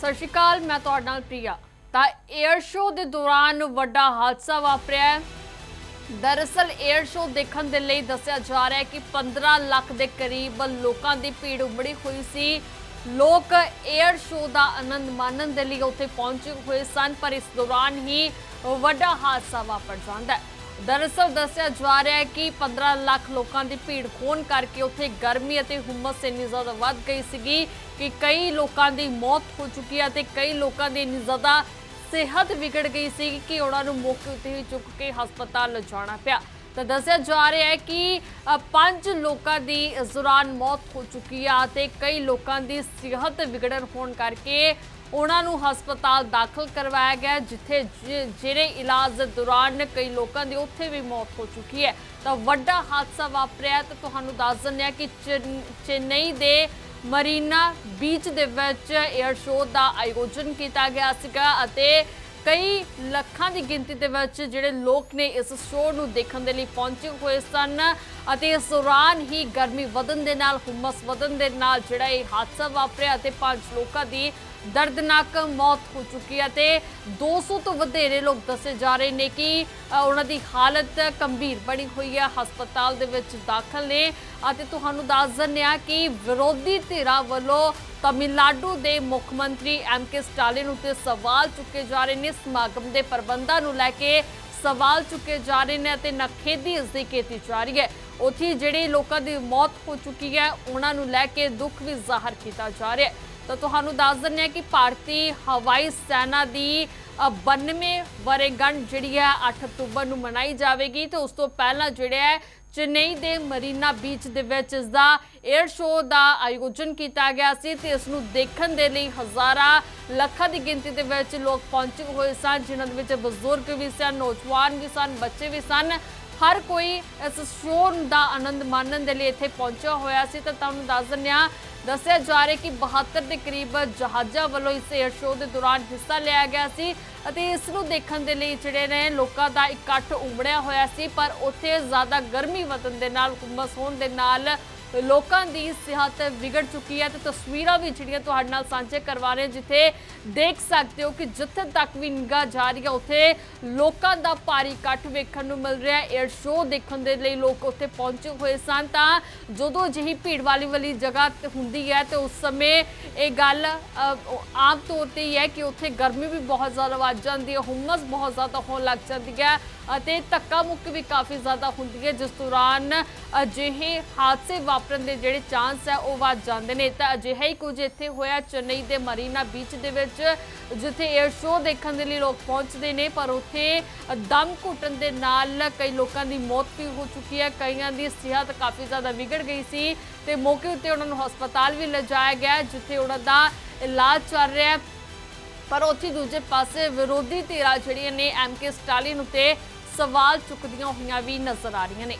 ਸਤਿ ਸ਼੍ਰੀ ਅਕਾਲ, ਮੈਂ ਤੁਹਾਡੇ ਨਾਲ ਪ੍ਰਿਆ। ਤਾਂ 에ਅਰ ਸ਼ੋਅ ਦੇ ਦੌਰਾਨ ਵੱਡਾ ਹਾਦਸਾ ਵਾਪਰਿਆ ਦਰਅਸਲ 에ਅਰ ਸ਼ੋਅ ਦੇਖਣ ਦੇ ਲਈ ਦੱਸਿਆ ਜਾ ਰਿਹਾ ਹੈ ਕਿ 15 ਲੱਖ ਦੇ ਕਰੀਬ ਲੋਕਾਂ ਦੀ ਭੀੜ ਉਮੜੀ ਹੋਈ ਸੀ। ਲੋਕ 에ਅਰ ਸ਼ੋਅ ਦਾ ਆਨੰਦ ਮਾਣਨ ਦੇ ਲਈ ਉੱਥੇ ਪਹੁੰਚੇ ਹੋਏ ਸਨ, ਪਰ ਇਸ ਦੌਰਾਨ ਹੀ ਵੱਡਾ ਹਾਦਸਾ ਵਾਪਰ ਜਾਂਦਾ ਹੈ। ਦਰਅਸਲ ਦੱਸਿਆ ਜਾ ਰਿਹਾ ਹੈ ਕਿ 15 ਲੱਖ ਲੋਕਾਂ ਦੀ ਭੀੜ ਹੋਣ ਕਰਕੇ ਉੱਥੇ ਗਰਮੀ ਅਤੇ ਹੁਮਸ ਇੰਨੀ ਜ਼ਿਆਦਾ ਵੱਧ ਗਈ ਸੀਗੀ ਕਿ ਕਈ ਲੋਕਾਂ ਦੀ ਮੌਤ ਹੋ ਚੁੱਕੀ ਹੈ ਤੇ ਕਈ ਲੋਕਾਂ ਦੀ ਇੰਨੀ ਜ਼ਿਆਦਾ ਸਿਹਤ ਵਿਗੜ ਗਈ ਸੀ ਕਿ ਉਹਨਾਂ ਨੂੰ ਮੌਕੇ ਉੱਤੇ ਹੀ ਚੁੱਕ ਕੇ ਹਸਪਤਾਲ ਲਿਜਾਣਾ ਪਿਆ। ਤਾਂ ਦੱਸਿਆ ਜਾ ਰਿਹਾ ਹੈ ਕਿ ਪੰਜ ਲੋਕਾਂ ਦੀ ਇਸ ਦੌਰਾਨ ਮੌਤ ਹੋ ਚੁੱਕੀ ਆ ਤੇ ਕਈ ਲੋਕਾਂ ਦੀ ਸਿਹਤ ਵਿਗੜਨ ਹੋਣ ਕਰਕੇ ਉਹਨਾਂ ਨੂੰ ਹਸਪਤਾਲ ਦਾਖਲ ਕਰਵਾਇਆ ਗਿਆ, ਜਿੱਥੇ ਜਿਹੜੇ ਇਲਾਜ ਦੌਰਾਨ ਕਈ ਲੋਕਾਂ ਦੀ ਉੱਥੇ ਵੀ ਮੌਤ ਹੋ ਚੁੱਕੀ ਹੈ। ਤਾਂ ਵੱਡਾ ਹਾਦਸਾ ਵਾਪਰਿਆ ਤੇ ਤੁਹਾਨੂੰ ਦੱਸ ਦਿੰਦੇ ਹਾਂ ਕਿ ਚੇਨ- ਚੇਨਈ ਦੇ ਮਰੀਨਾ ਬੀਚ ਦੇ ਵਿੱਚ 에ਅਰ ਸ਼ੋਅ ਦਾ ਆਯੋਜਨ ਕੀਤਾ ਗਿਆ ਸੀਗਾ ਅਤੇ ਕਈ ਲੱਖਾਂ ਦੀ ਗਿਣਤੀ ਦੇ ਵਿੱਚ ਜਿਹੜੇ ਲੋਕ ਨੇ ਇਸ ਸ਼ੋਅ ਨੂੰ ਦੇਖਣ ਦੇ ਲਈ ਪਹੁੰਚੇ ਹੋਏ ਸਨ। ਅਤੇ ਇਸ ਦੌਰਾਨ ਹੀ ਗਰਮੀ ਵਧਣ ਦੇ ਨਾਲ, ਹੁਮਸ ਵਧਣ ਦੇ ਨਾਲ ਜਿਹੜਾ ਇਹ ਹਾਦਸਾ ਵਾਪਰਿਆ ਅਤੇ ਪੰਜ ਲੋਕਾਂ ਦੀ ਦਰਦਨਾਕ ਮੌਤ ਹੋ ਚੁੱਕੀ ਹੈ ਤੇ 200 ਤੋਂ ਵਧੇਰੇ ਲੋਕ ਦੱਸੇ ਜਾ ਰਹੇ ਨੇ ਕਿ ਉਹਨਾਂ ਦੀ ਹਾਲਤ ਗੰਭੀਰ ਬਣੀ ਹੋਈ ਹੈ, ਹਸਪਤਾਲ ਦੇ ਵਿੱਚ ਦਾਖਲ ਨੇ ਅਤੇ ਤੁਹਾਨੂੰ ਦੱਸ ਦਿੰਦੇ ਹਾਂ ਕਿ ਵਿਰੋਧੀ ਧਿਰਾਂ ਵੱਲੋਂ ਤਮਿਲਨਾਡੂ ਦੇ ਮੁੱਖ ਮੰਤਰੀ ਐਮ ਕੇ ਸਟਾਲਿਨ ਉੱਤੇ ਸਵਾਲ ਚੁੱਕੇ ਜਾ ਰਹੇ ਨੇ। ਸਮਾਗਮ ਦੇ ਪ੍ਰਬੰਧਾਂ ਨੂੰ ਲੈ ਕੇ ਸਵਾਲ ਚੁੱਕੇ ਜਾ ਰਹੇ ਨੇ ਅਤੇ ਨਖੇਦੀ ਇਸ ਦੀ ਕੀਤੀ ਜਾ ਰਹੀ ਹੈ। ਉੱਥੇ ਜਿਹੜੇ ਲੋਕਾਂ ਦੀ ਮੌਤ ਹੋ ਚੁੱਕੀ ਹੈ ਉਹਨਾਂ ਨੂੰ ਲੈ ਕੇ ਦੁੱਖ ਵੀ ਜ਼ਾਹਰ ਕੀਤਾ ਜਾ ਰਿਹਾ ਹੈ। ਤਾਂ ਤੁਹਾਨੂੰ ਦੱਸ ਦਿੰਦੇ ਹਾਂ ਕਿ ਭਾਰਤੀ ਹਵਾਈ ਸੈਨਾ ਦੀ ਅ, 92 ਵਰੇਗੰਢ ਜਿਹੜੀ ਹੈ 8 ਅਕਤੂਬਰ ਨੂੰ ਮਨਾਈ ਜਾਵੇਗੀ। ਤੇ ਉਸ ਤੋਂ ਪਹਿਲਾਂ ਜਿਹੜਾ ਹੈ ਚੇਨਈ ਦੇ ਮਰੀਨਾ ਬੀਚ ਦੇ ਵਿੱਚ ਇਸ ਦਾ 에ਅਰ ਸ਼ੋਅ ਦਾ ਆਯੋਜਨ ਕੀਤਾ ਗਿਆ ਸੀ ਤੇ ਇਸ ਨੂੰ ਦੇਖਣ ਦੇ ਲਈ ਹਜ਼ਾਰਾਂ ਲੱਖਾਂ ਦੀ ਗਿਣਤੀ ਦੇ ਵਿੱਚ ਲੋਕ ਪਹੁੰਚੇ ਹੋਏ ਸਨ, ਜਿਨ੍ਹਾਂ ਦੇ ਵਿੱਚ ਬਜ਼ੁਰਗ ਵੀ ਸਨ, ਨੌਜਵਾਨ ਵੀ ਸਨ, ਬੱਚੇ ਵੀ ਸਨ। ਹਰ ਕੋਈ ਇਸ ਸ਼ੋਅ ਦਾ ਆਨੰਦ ਮਾਣਨ ਦੇ ਲਈ ਇੱਥੇ ਪਹੁੰਚਿਆ ਹੋਇਆ ਸੀ ਤਾਂ ਤੁਹਾਨੂੰ ਦੱਸ ਦਿੰਦੇ ਹਾਂ, ਦੱਸਿਆ ਜਾ ਰਿਹਾ ਕਿ 72 ਦੇ ਕਰੀਬ ਜਹਾਜ਼ਾਂ ਵੱਲੋਂ ਇਸ 에ਅਰ ਸ਼ੋਅ ਦੇ ਦੌਰਾਨ ਹਿੱਸਾ ਲਿਆ ਗਿਆ ਸੀ ਅਤੇ ਇਸ ਨੂੰ ਦੇਖਣ ਦੇ ਲਈ ਜਿਹੜੇ ਨੇ ਲੋਕਾਂ ਦਾ ਇਕੱਠ ਉਮੜਿਆ ਹੋਇਆ ਸੀ, ਪਰ ਉੱਥੇ ਜ਼ਿਆਦਾ ਗਰਮੀ ਵਧਣ ਦੇ ਨਾਲ ਹੁਮਸ ਹੋਣ ਦੇ ਨਾਲ ਲੋਕਾਂ ਦੀ ਸਿਹਤ ਵਿਗੜ ਚੁੱਕੀ ਹੈ ਤੇ ਤਸਵੀਰਾਂ ਵੀ ਜਿਹੜੀਆਂ ਤੁਹਾਡੇ ਨਾਲ ਸਾਂਝੇ ਕਰਵਾ ਰਹੇ ਜਿੱਥੇ ਦੇਖ ਸਕਦੇ ਹੋ ਕਿ ਜਿੱਥੇ ਤੱਕ ਵੀ ਨਿਗਾਹ ਜਾ ਰਹੀ ਹੈ, ਉੱਥੇ ਲੋਕਾਂ ਦਾ ਭਾਰੀ ਇਕੱਠ ਵੇਖਣ ਨੂੰ ਮਿਲ ਰਿਹਾ ਹੈ। 에ਅਰ ਸ਼ੋਅ ਦੇਖਣ ਦੇ ਲਈ ਲੋਕ ਉੱਥੇ ਪਹੁੰਚੇ ਹੋਏ ਸਨ ਤਾਂ ਜਦੋਂ ਅਜਿਹੀ ਭੀੜ ਵਾਲੀ ਵਾਲੀ ਜਗ੍ਹਾ ਹੁੰਦੀ ਹੈ ਤੇ ਉਸ ਸਮੇਂ ਇਹ ਗੱਲ ਆਮ ਤੌਰ ਤੇ ਹੀ ਹੈ ਕਿ ਉੱਥੇ ਗਰਮੀ ਵੀ ਬਹੁਤ ਜ਼ਿਆਦਾ ਵੱਧ ਜਾਂਦੀ ਹੈ, ਹੁਮਸ ਬਹੁਤ ਜ਼ਿਆਦਾ ਹੋਣ ਲੱਗ ਜਾਂਦੀ ਹੈ ਅਤੇ ਧੱਕਾ ਮੁੱਕ ਵੀ ਕਾਫੀ ਜ਼ਿਆਦਾ ਹੁੰਦੀ ਹੈ। ਜਿਸ ਦੌਰਾਨ ਅਜਿਹੇ ਹਾਦਸੇ ਵਾਪਰਨ ਦੇ ਜਿਹੜੇ ਚਾਂਸ ਹੈ, ਉਹ ਵੱਧ ਜਾਂਦੇ ਨੇ। ਤਾਂ ਅਜਿਹਾ ਹੀ ਕੁਝ ਇੱਥੇ ਹੋਇਆ ਚੇਨਈ ਦੇ ਮਰੀਨਾ ਬੀਚ ਦੇ ਵਿੱਚ, ਜਿੱਥੇ 에ਅਰ ਸ਼ੋਅ ਦੇਖਣ ਦੇ ਲਈ ਲੋਕ ਪਹੁੰਚਦੇ ਨੇ। ਪਰ ਉੱਥੇ ਦਮ ਘੁੱਟਣ ਦੇ ਨਾਲ ਕਈ ਲੋਕਾਂ ਦੀ ਮੌਤ ਵੀ ਹੋ ਚੁੱਕੀ ਹੈ। ਕਈਆਂ ਦੀ ਸਿਹਤ ਕਾਫੀ ਜ਼ਿਆਦਾ ਵਿਗੜ ਗਈ ਸੀ ਤੇ ਮੌਕੇ ਉੱਤੇ ਉਹਨਾਂ ਨੂੰ ਹਸਪਤਾਲ ਵੀ ਲਿਜਾਇਆ ਗਿਆ ਜਿੱਥੇ ਉਹਨਾਂ ਦਾ ਇਲਾਜ ਚੱਲ ਰਿਹਾ ਹੈ। ਪਰ ਉੱਥੇ ਦੂਜੇ ਪਾਸੇ ਵਿਰੋਧੀ ਧਿਰਾਂ ਜਿਹੜੀਆਂ ਨੇ ਐਮ ਕੇ ਸਟਾਲਿਨ ਉੱਤੇ ਸਵਾਲ ਚੁੱਕਦੀਆਂ ਹੋਈਆਂ ਵੀ ਨਜ਼ਰ ਆ ਰਹੀਆਂ ਨੇ।